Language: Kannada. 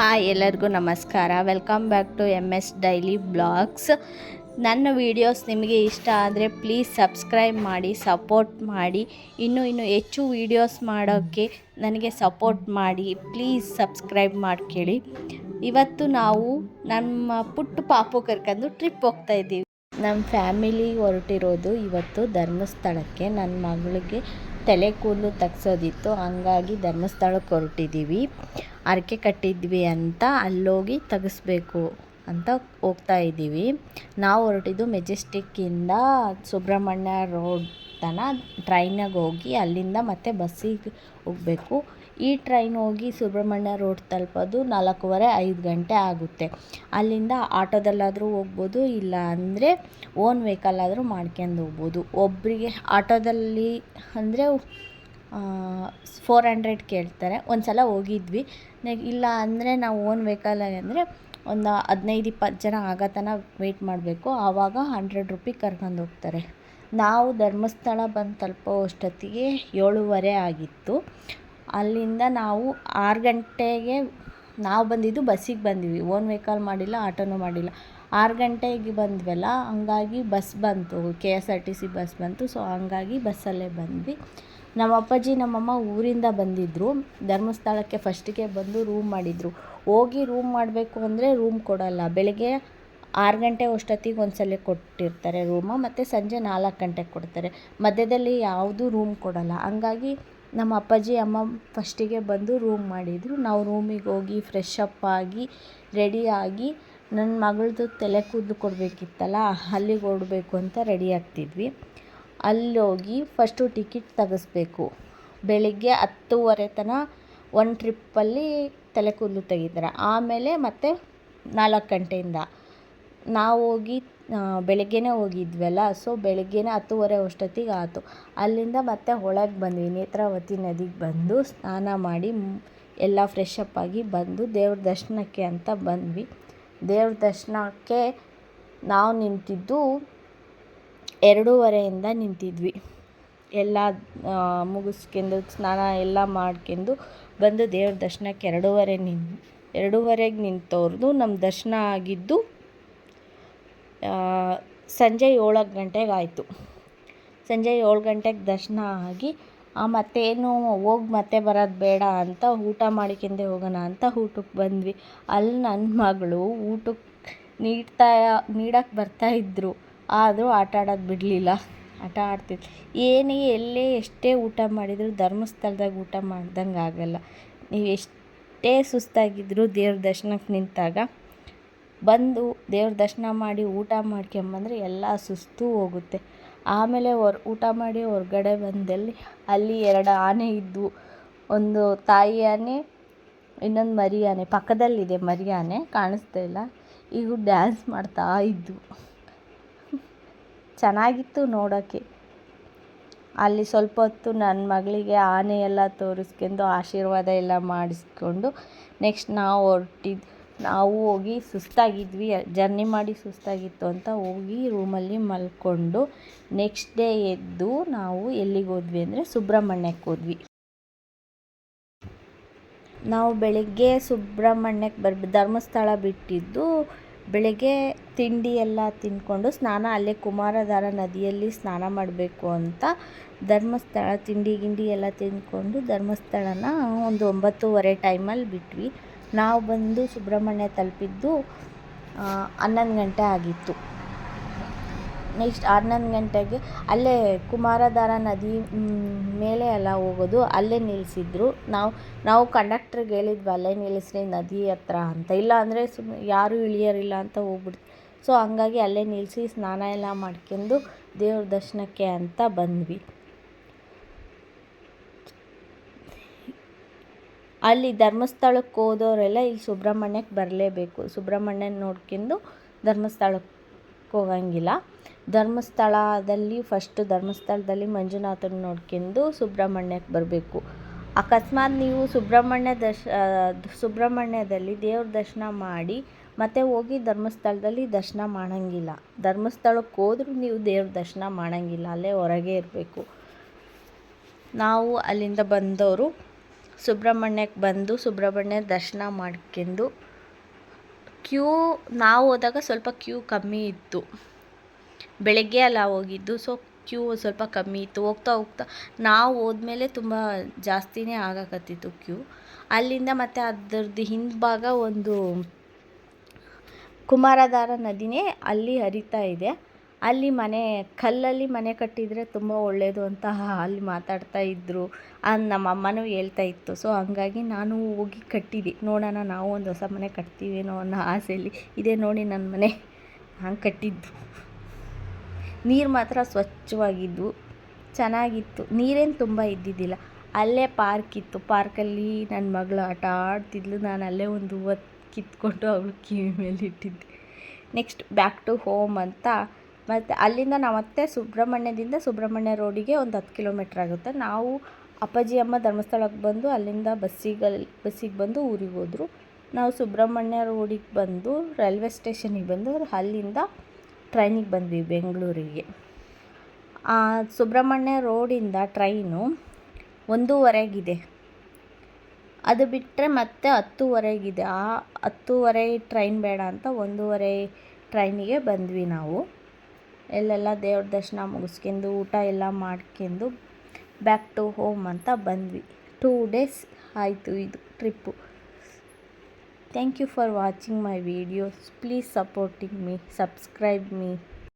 ಹಾಯ್ ಎಲ್ಲರಿಗೂ ನಮಸ್ಕಾರ. Welcome back to M S daily blogs ನನ್ನ ವೀಡಿಯೋಸ್ ನಿಮಗೆ ಇಷ್ಟ ಆದರೆ ಪ್ಲೀಸ್ ಸಬ್ಸ್ಕ್ರೈಬ್ ಮಾಡಿ ಸಪೋರ್ಟ್ ಮಾಡಿ. ಇನ್ನೂ ಇನ್ನೂ ಹೆಚ್ಚು ವೀಡಿಯೋಸ್ ಮಾಡೋಕ್ಕೆ ನನಗೆ ಸಪೋರ್ಟ್ ಮಾಡಿ. ಪ್ಲೀಸ್ ಸಬ್ಸ್ಕ್ರೈಬ್ ಮಾಡ್ಕೊಳ್ಳಿ. ಇವತ್ತು ನಾವು ನಮ್ಮ ಪುಟ್ಟ ಪಾಪು ಕರ್ಕೊಂಡು ಟ್ರಿಪ್ ಹೋಗ್ತಾ ಇದ್ದೀವಿ. ನಮ್ಮ ಫ್ಯಾಮಿಲಿ ಹೊರಟಿರೋದು ಇವತ್ತು ಧರ್ಮಸ್ಥಳಕ್ಕೆ. ನನ್ನ ಮಗಳಿಗೆ ತಲೆ ಕೂದಲು ತಗ್ಸೋದಿತ್ತು. ಹಂಗಾಗಿ ಧರ್ಮಸ್ಥಳಕ್ಕೆ ಹೊರಟಿದ್ದೀವಿ. ಅರಕೆ ಕಟ್ಟಿದ್ವಿ ಅಂತ ಅಲ್ಲೋಗಿ ತೆಗೆಸ್ಬೇಕು ಅಂತ ಹೋಗ್ತಾ ಇದ್ದೀವಿ. ನಾವು ಹೊರಟಿದ್ದು ಮೆಜೆಸ್ಟಿಕ್ಕಿಂದ ಸುಬ್ರಹ್ಮಣ್ಯ ರೋಡ್ ತನ ಟ್ರೈನಾಗ ಹೋಗಿ ಅಲ್ಲಿಂದ ಮತ್ತೆ ಬಸ್ಸಿಗೆ ಹೋಗಬೇಕು. ಈ ಟ್ರೈನ್ ಹೋಗಿ ಸುಬ್ರಹ್ಮಣ್ಯ ರೋಡ್ ತಲುಪೋದು ನಾಲ್ಕೂವರೆ ಐದು ಗಂಟೆ ಆಗುತ್ತೆ. ಅಲ್ಲಿಂದ ಆಟೋದಲ್ಲಾದರೂ ಹೋಗ್ಬೋದು ಇಲ್ಲ ಅಂದರೆ ಓನ್ ವೆಹಿಕಲ್ ಆದರೂ ಮಾಡ್ಕೊಂಡು ಹೋಗ್ಬೋದು. ಒಬ್ಬರಿಗೆ ಆಟೋದಲ್ಲಿ ಅಂದರೆ ಫೋರ್ ಹಂಡ್ರೆಡ್ ಕೇಳ್ತಾರೆ. ಒಂದು ಸಲ ಹೋಗಿದ್ವಿ ಇಲ್ಲ ಅಂದರೆ ನಾವು ಓನ್ ವೆಹಿಕಲ್ ಅಂದರೆ ಒಂದು ಹದಿನೈದು, ಇಪ್ಪತ್ತು ಜನ ಆಗೋ ತನಕ ವೆಯ್ಟ್ ಮಾಡಬೇಕು. ಆವಾಗ ಹಂಡ್ರೆಡ್ ರುಪಿ ಕರ್ಕೊಂಡು ಹೋಗ್ತಾರೆ. ನಾವು ಧರ್ಮಸ್ಥಳ ಬಂದು ತಲುಪೋ ಅಷ್ಟೊತ್ತಿಗೆ ಏಳುವರೆ ಆಗಿತ್ತು. ಅಲ್ಲಿಂದ ನಾವು ಆರು ಗಂಟೆಗೆ, ನಾವು ಬಂದಿದ್ದು ಬಸ್ಸಿಗೆ ಬಂದ್ವಿ. ಓನ್ ವೆಹಿಕಲ್ ಮಾಡಿಲ್ಲ, ಆಟೋನೂ ಮಾಡಿಲ್ಲ. ಆರು ಗಂಟೆಗೆ ಬಂದ್ವಲ್ಲ, ಹಂಗಾಗಿ ಬಸ್ ಬಂತು. K S R T C bus ಬಂತು. ಸೊ ಹಂಗಾಗಿ ಬಸ್ಸಲ್ಲೇ ಬಂದ್ವಿ. ನಮ್ಮ ಅಪ್ಪಾಜಿ ನಮ್ಮಮ್ಮ ಊರಿಂದ ಬಂದಿದ್ದರು ಧರ್ಮಸ್ಥಳಕ್ಕೆ ಫಸ್ಟಿಗೆ ಬಂದು ರೂಮ್ ಮಾಡಿದರು. ಹೋಗಿ ರೂಮ್ ಮಾಡಬೇಕು ಅಂದರೆ ರೂಮ್ ಕೊಡೋಲ್ಲ. ಬೆಳಗ್ಗೆ ಆರು ಗಂಟೆ ಅಷ್ಟೊತ್ತಿಗೆ ಒಂದು ಸಲ ಕೊಟ್ಟಿರ್ತಾರೆ ರೂಮು ಮತ್ತು ಸಂಜೆ ನಾಲ್ಕು ಗಂಟೆಗೆ ಕೊಡ್ತಾರೆ. ಮಧ್ಯದಲ್ಲಿ ಯಾವುದೂ ರೂಮ್ ಕೊಡೋಲ್ಲ. ಹಂಗಾಗಿ ನಮ್ಮ ಅಪ್ಪಾಜಿ, ಅಮ್ಮ ಫಸ್ಟಿಗೆ ಬಂದು ರೂಮ್ ಮಾಡಿದರು. ನಾವು ರೂಮಿಗೆ ಹೋಗಿ ಫ್ರೆಶ್ ಅಪ್ ಆಗಿ ರೆಡಿಯಾಗಿ ನನ್ನ ಮಗಳದ್ದು ತಲೆ ಕೂದಲು ಕೊಡಬೇಕಿತ್ತಲ್ಲ, ಅಲ್ಲಿಗೆ ಓಡಬೇಕು ಅಂತ ರೆಡಿ ಆಗ್ತಿದ್ವಿ. ಅಲ್ಲೋಗಿ ಫಸ್ಟು ಟಿಕೆಟ್ ತೆಗೆಸ್ಬೇಕು. ಬೆಳಿಗ್ಗೆ ಹತ್ತುವರೆ ತನಕ ಒಂದು ಟ್ರಿಪ್ಪಲ್ಲಿ ತಲೆ ಕೂದಲು ತೆಗಿತಾರೆ ಆಮೇಲೆ ಮತ್ತೆ ನಾಲ್ಕು ಗಂಟೆಯಿಂದ. ನಾವು ಹೋಗಿ ಬೆಳಗ್ಗೆನೇ ಹೋಗಿದ್ವಲ್ಲ ಸೊ ಬೆಳಗ್ಗೆನೇ ಹತ್ತುವರೆ ಅಷ್ಟೊತ್ತಿಗೆ ಆಯಿತು ಅಲ್ಲಿಂದ ಮತ್ತೆ ಒಳಗೆ ಬಂದ್ವಿ, ನೇತ್ರಾವತಿ ನದಿಗೆ ಬಂದು ಸ್ನಾನ ಮಾಡಿ ಎಲ್ಲ ಫ್ರೆಶ್ ಆಗಿ ಬಂದು ದೇವ್ರ ದರ್ಶನಕ್ಕೆ ಅಂತ ಬಂದ್ವಿ. ದೇವ್ರ ದರ್ಶನಕ್ಕೆ ನಾವು ನಿಂತಿದ್ದು ಎರಡೂವರೆಯಿಂದ ನಿಂತಿದ್ವಿ. ಎಲ್ಲ ಮುಗಿಸ್ಕೊಂಡು ಸ್ನಾನ ಎಲ್ಲ ಮಾಡ್ಕೊಂಡು ಬಂದು ದೇವ್ರ ದರ್ಶನಕ್ಕೆ ಎರಡೂವರೆ ನಿನ್, ಎರಡೂವರೆಗೆ ನಿಂತವ್ರದ್ದು ನಮ್ಮ ದರ್ಶನ ಆಗಿದ್ದು ಸಂಜೆ ಏಳು ಗಂಟೆಗೆ ಆಯಿತು. ಸಂಜೆ ಏಳು ಗಂಟೆಗೆ ದರ್ಶನ ಆಗಿ ಮತ್ತೇನು ಹೋಗಿ ಮತ್ತೆ ಬರೋದು ಬೇಡ ಅಂತ ಊಟ ಮಾಡಿಕೊಂಡೆ ಹೋಗೋಣ ಅಂತ ಊಟಕ್ಕೆ ಬಂದ್ವಿ. ಅಲ್ಲಿ ನನ್ನ ಮಗಳು ಊಟಕ್ಕೆ ನೀಡ್ತಾ ನೀಡಕ್ಕೆ ಬರ್ತಾಯಿದ್ರು ಆದರೂ ಆಟ ಆಡೋದು ಬಿಡಲಿಲ್ಲ. ಆಟ ಆಡ್ತಿತ್ತು ಏನೇ, ಎಲ್ಲೇ ಎಷ್ಟೇ ಊಟ ಮಾಡಿದರೂ, ಧರ್ಮಸ್ಥಳದಾಗ ಊಟ ಮಾಡ್ದಂಗೆ ಆಗೋಲ್ಲ. ನೀವು ಎಷ್ಟೇ ಸುಸ್ತಾಗಿದ್ದರೂ ದೇವ್ರ ದರ್ಶನಕ್ಕೆ ನಿಂತಾಗ ಬಂದು ದೇವ್ರ ದರ್ಶನ ಮಾಡಿ ಊಟ ಮಾಡ್ಕೊಂಬಂದ್ರೆ ಎಲ್ಲ ಸುಸ್ತು ಹೋಗುತ್ತೆ. ಆಮೇಲೆ ಹೊರ, ಊಟ ಮಾಡಿ ಹೊರಗಡೆ ಬಂದಲ್ಲಿ ಅಲ್ಲಿ ಎರಡು ಆನೆ ಇದ್ದವು ಒಂದು ತಾಯಿ ಆನೆ, ಇನ್ನೊಂದು ಮರಿ ಆನೆ. ಪಕ್ಕದಲ್ಲಿದೆ ಮರಿ ಆನೆ, ಕಾಣಿಸ್ತಾ ಇಲ್ಲ. ಈಗ ಡ್ಯಾನ್ಸ್ ಮಾಡ್ತಾ ಇದ್ದವು ಚೆನ್ನಾಗಿತ್ತು ನೋಡೋಕ್ಕೆ ಅಲ್ಲಿ ಸ್ವಲ್ಪ ಹೊತ್ತು ನನ್ನ ಮಗಳಿಗೆ ಆನೆ ಎಲ್ಲ ತೋರಿಸ್ಕೊಂಡು ಆಶೀರ್ವಾದ ಎಲ್ಲ ಮಾಡಿಸ್ಕೊಂಡು ನೆಕ್ಸ್ಟ್ ನಾವು ಹೊರಟಿದ್ದು ನಾವು ಹೋಗಿ ಸುಸ್ತಾಗಿದ್ವಿ, ಜರ್ನಿ ಮಾಡಿ ಸುಸ್ತಾಗಿತ್ತು ಅಂತ ಹೋಗಿ ರೂಮಲ್ಲಿ ಮಲ್ಕೊಂಡು ನೆಕ್ಸ್ಟ್ ಡೇ ಎದ್ದು ನಾವು ಎಲ್ಲಿಗೆ ಹೋದ್ವಿ ಅಂದರೆ ಸುಬ್ರಹ್ಮಣ್ಯಕ್ಕೆ ಹೋದ್ವಿ. ನಾವು ಬೆಳಿಗ್ಗೆ ಸುಬ್ರಹ್ಮಣ್ಯಕ್ಕೆ ಬರ್ ಧರ್ಮಸ್ಥಳ ಬಿಟ್ಟಿದ್ದು ಬೆಳಗ್ಗೆ ತಿಂಡಿ ಎಲ್ಲ ತಿಂದ್ಕೊಂಡು ಸ್ನಾನ, ಅಲ್ಲೇ ಕುಮಾರಧಾರ ನದಿಯಲ್ಲಿ ಸ್ನಾನ ಮಾಡಬೇಕು ಅಂತ ಧರ್ಮಸ್ಥಳ ತಿಂಡಿ ಗಿಂಡಿ ಎಲ್ಲ ತಿಂದ್ಕೊಂಡು ಧರ್ಮಸ್ಥಳನ ಒಂದು ಒಂಬತ್ತೂವರೆ ಟೈಮಲ್ಲಿ ಬಿಟ್ವಿ. ನಾವು ಬಂದು ಸುಬ್ರಹ್ಮಣ್ಯ ತಲುಪಿದ್ದು ಹನ್ನೊಂದು ಗಂಟೆ ಆಗಿತ್ತು. ನೆಕ್ಸ್ಟ್ ಹನ್ನೊಂದು ಗಂಟೆಗೆ ಅಲ್ಲೇ ಕುಮಾರಧಾರ ನದಿ ಮೇಲೆ ಎಲ್ಲ ಹೋಗೋದು, ಅಲ್ಲೇ ನಿಲ್ಲಿಸಿದ್ರು. ನಾವು ನಾವು ಕಂಡಕ್ಟ್ರಿಗೆ ಹೇಳಿದ್ವಿ, ಅಲ್ಲೇ ನಿಲ್ಲಿಸ್ರಿ ನದಿ ಹತ್ರ ಅಂತ. ಇಲ್ಲ ಅಂದರೆ ಸುಮ್ಮನೆ ಯಾರೂ ಇಳಿಯೋರಿಲ್ಲ ಅಂತ ಹೋಗ್ಬಿಡ್ತು. ಸೊ, ಹಂಗಾಗಿ ಅಲ್ಲೇ ನಿಲ್ಲಿಸಿ ಸ್ನಾನ ಎಲ್ಲ ಮಾಡ್ಕೊಂಡು ದೇವ್ರ ದರ್ಶನಕ್ಕೆ ಅಂತ ಬಂದ್ವಿ. ಅಲ್ಲಿ ಧರ್ಮಸ್ಥಳಕ್ಕೆ ಹೋದವರೆಲ್ಲ ಇಲ್ಲಿ ಸುಬ್ರಹ್ಮಣ್ಯಕ್ಕೆ ಬರಲೇಬೇಕು. ಸುಬ್ರಹ್ಮಣ್ಯನ ನೋಡ್ಕೊಂಡು ಧರ್ಮಸ್ಥಳಕ್ಕೆ ಹೋಗಂಗಿಲ್ಲ ಧರ್ಮಸ್ಥಳದಲ್ಲಿ ಫಸ್ಟು ಧರ್ಮಸ್ಥಳದಲ್ಲಿ ಮಂಜುನಾಥನ ನೋಡ್ಕೊಂಡು ಸುಬ್ರಹ್ಮಣ್ಯಕ್ಕೆ ಬರಬೇಕು. ಅಕಸ್ಮಾತ್ ನೀವು ಸುಬ್ರಹ್ಮಣ್ಯ ದರ್ಶ ಸುಬ್ರಹ್ಮಣ್ಯದಲ್ಲಿ ದೇವ್ರ ದರ್ಶನ ಮಾಡಿ, ಮತ್ತೆ ಹೋಗಿ ಧರ್ಮಸ್ಥಳದಲ್ಲಿ ದರ್ಶನ ಮಾಡೋಂಗಿಲ್ಲ. ಧರ್ಮಸ್ಥಳಕ್ಕೆ ಹೋದ್ರೂ ನೀವು ದೇವ್ರ ದರ್ಶನ ಮಾಡೋಂಗಿಲ್ಲ, ಅಲ್ಲೇ ಹೊರಗೆ ಇರಬೇಕು. ನಾವು ಅಲ್ಲಿಂದ ಬಂದವರು ಸುಬ್ರಹ್ಮಣ್ಯಕ್ಕೆ ಬಂದು ಸುಬ್ರಹ್ಮಣ್ಯ ದರ್ಶನ ಮಾಡ್ಕೊಂಡು ಕ್ಯೂ ನಾವು ಹೋದಾಗ ಸ್ವಲ್ಪ ಕ್ಯೂ ಕಮ್ಮಿ ಇತ್ತು. ಬೆಳಗ್ಗೆ ಅಲ್ಲ ಹೋಗಿದ್ದು ಸೊ ಕ್ಯೂ ಸ್ವಲ್ಪ ಕಮ್ಮಿ ಇತ್ತು. ಹೋಗ್ತಾ ಹೋಗ್ತಾ ನಾವು ಹೋದ್ಮೇಲೆ ತುಂಬ ಜಾಸ್ತಿನೇ ಆಗಕತ್ತಿತ್ತು ಕ್ಯೂ. ಅಲ್ಲಿಂದ ಮತ್ತು ಅದರದ್ದು ಹಿಂಭಾಗ ಒಂದು ಕುಮಾರಧಾರ ನದಿನೇ ಅಲ್ಲಿ ಹರಿತಾ ಇದೆ. ಅಲ್ಲಿ ಮನೆ, ಕಲ್ಲಲ್ಲಿ ಮನೆ ಕಟ್ಟಿದರೆ ತುಂಬ ಒಳ್ಳೆಯದು ಅಂತ ಅಲ್ಲಿ ಮಾತಾಡ್ತಾ ಇದ್ದರು ನಮ್ಮ ಅಮ್ಮನೂ ಹೇಳ್ತಾ ಇತ್ತು. ಸೊ ಹಂಗಾಗಿ ನಾನು ಹೋಗಿ ಕಟ್ಟಿದೆ. ನೋಡೋಣ ನಾವು ಒಂದು ಹೊಸ ಮನೆ ಕಟ್ತೀವೇನೋ ಅನ್ನೋ ಆಸೆಯಲ್ಲಿ ಇದೇ ನೋಡಿ ನನ್ನ ಮನೆ. ಹಂಗೆ ಕಟ್ಟಿದ್ದು. ನೀರು ಮಾತ್ರ ಸ್ವಚ್ಛವಾಗಿದ್ದು, ಚೆನ್ನಾಗಿತ್ತು. ನೀರೇನು ತುಂಬ ಇದ್ದಿದ್ದಿಲ್ಲ. ಅಲ್ಲೇ ಪಾರ್ಕ್ ಇತ್ತು. ಪಾರ್ಕಲ್ಲಿ ನನ್ನ ಮಗಳು ಆಟ ಆಡ್ತಿದ್ಲು. ನಾನು ಅಲ್ಲೇ ಒಂದು ಹೂವ ಕಿತ್ಕೊಂಡು ಅವಳು ಕಿವಿ ಮೇಲೆ ಇಟ್ಟಿದ್ದೆ ನೆಕ್ಸ್ಟ್ ಬ್ಯಾಕ್ ಟು ಹೋಮ್ ಅಂತ ಮತ್ತು ಅಲ್ಲಿಂದ ನಾವು ಮತ್ತೆ ಸುಬ್ರಹ್ಮಣ್ಯದಿಂದ ಸುಬ್ರಹ್ಮಣ್ಯ ರೋಡಿಗೆ ಒಂದು ಹತ್ತು ಕಿಲೋಮೀಟ್ರ್ ಆಗುತ್ತೆ. ನಾವು ಅಪ್ಪಾಜಿ ಅಮ್ಮ ಧರ್ಮಸ್ಥಳಕ್ಕೆ ಬಂದು ಅಲ್ಲಿಂದ ಬಸ್ಸಿಗಲ್ಲಿ ಬಸ್ಸಿಗೆ ಬಂದು ಊರಿಗೆ ಹೋದರು. ನಾವು ಸುಬ್ರಹ್ಮಣ್ಯ ರೋಡಿಗೆ ಬಂದು ರೈಲ್ವೆ ಸ್ಟೇಷನಿಗೆ ಬಂದು ಅಲ್ಲಿಂದ ಟ್ರೈನಿಗೆ ಬಂದ್ವಿ ಬೆಂಗಳೂರಿಗೆ. ಸುಬ್ರಹ್ಮಣ್ಯ ರೋಡಿಂದ ಟ್ರೈನು ಒಂದೂವರೆಗಿದೆ. ಅದು ಬಿಟ್ಟರೆ ಮತ್ತೆ ಹತ್ತುವರೆಗಿದೆ. ಆ ಹತ್ತುವರೆ ಟ್ರೈನ್ ಬೇಡ ಅಂತ ಒಂದೂವರೆ ಟ್ರೈನಿಗೆ ಬಂದ್ವಿ ನಾವು. ಎಲ್ಲೆಲ್ಲ ದೇವ್ರ ದರ್ಶನ ಮುಗಿಸ್ಕೊಂಡು ಊಟ ಎಲ್ಲ ಮಾಡ್ಕೊಂಡು ಬ್ಯಾಕ್ ಟು ಹೋಮ್ ಅಂತ ಬಂದ್ವಿ. ಟೂ ಡೇಸ್ ಆಯಿತು ಇದು trip thank you for watching my videos please supporting me subscribe me